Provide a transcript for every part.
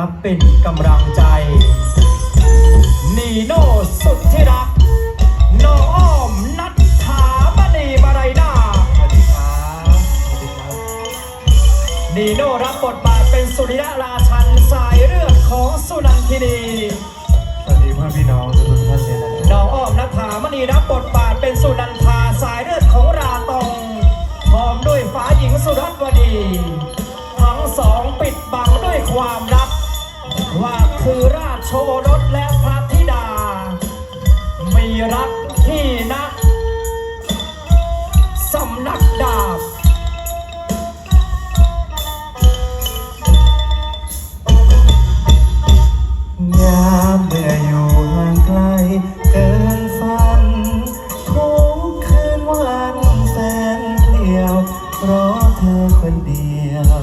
รักเป็นกำลังใจ นีโน่สุดที่รักน้องอ้อมนัทธามณีบารายนาสวัสดีครับสวัสดีครับนีโน่รับบทบาทเป็นสุริยะราชันสายเลือดของสุนันทินีสวัสดีพ่อพี่น้องทุกๆท่านเลยนะน้องอ้อมนัทธามณีรับบทบาทเป็นสุนันทาสายเลือดของราตองพร้อมด้วยฟ้าหญิงสุรัตวดี ทั้งสองปิดบังด้วยความลับ ว่าคือราชโชรสและพระธิดา มีรักที่นะสำนักดาบยามเมื่ออยู่ห่างไกลเกินฝัน ทุกคืนวันแสนเปลี่ยว เพราะเธอคนเดียว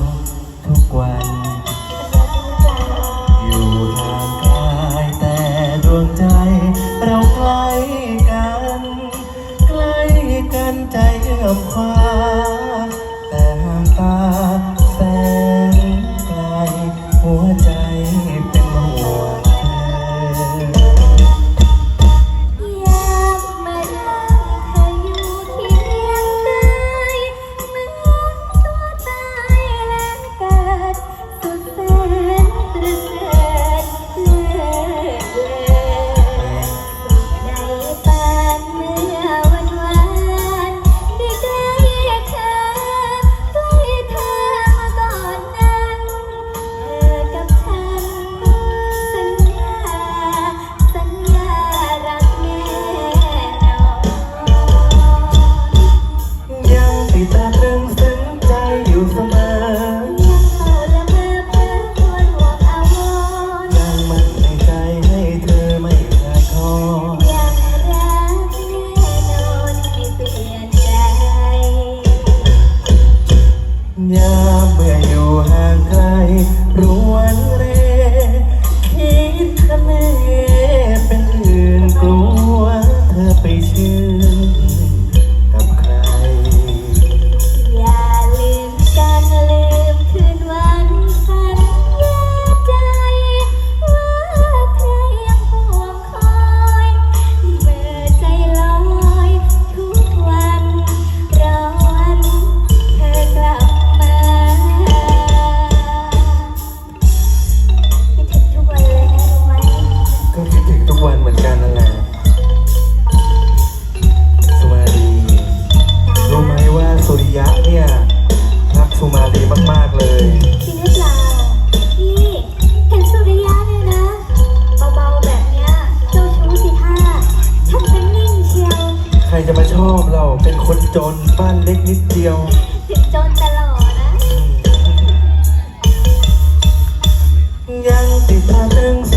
ยามเมื่ออยู่ห่างไกลรวนเร เนี่ยรักสุมาลีมากๆเลย จริงหรือเปล่านี่เห็นสุริยะเนี่ยนะเบาๆแบบเนี้ยเจ้าชู้สิท่าฉันเป็นนิ่งเชียวใครจะมาชอบเราเป็นคนจนบ้านเล็กนิดเดียว ถึงจนตลอดนะ ยังติดตาตรึงซึ้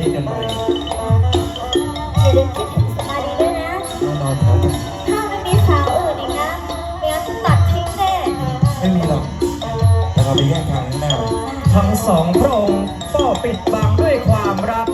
ที่กันใหม่อย่าลืมคิดถึงสมาดีด้วยนะ แน่นอนครับ ถ้าไม่มีสาวอื่นอีกนะไม่งั้นจะตัดทิ้งแน่ไม่มีหรอก แต่เราไปแยกทางข้างหน้าเลย ทั้งสองพระองค์ก็ปิดบังด้วยความรัก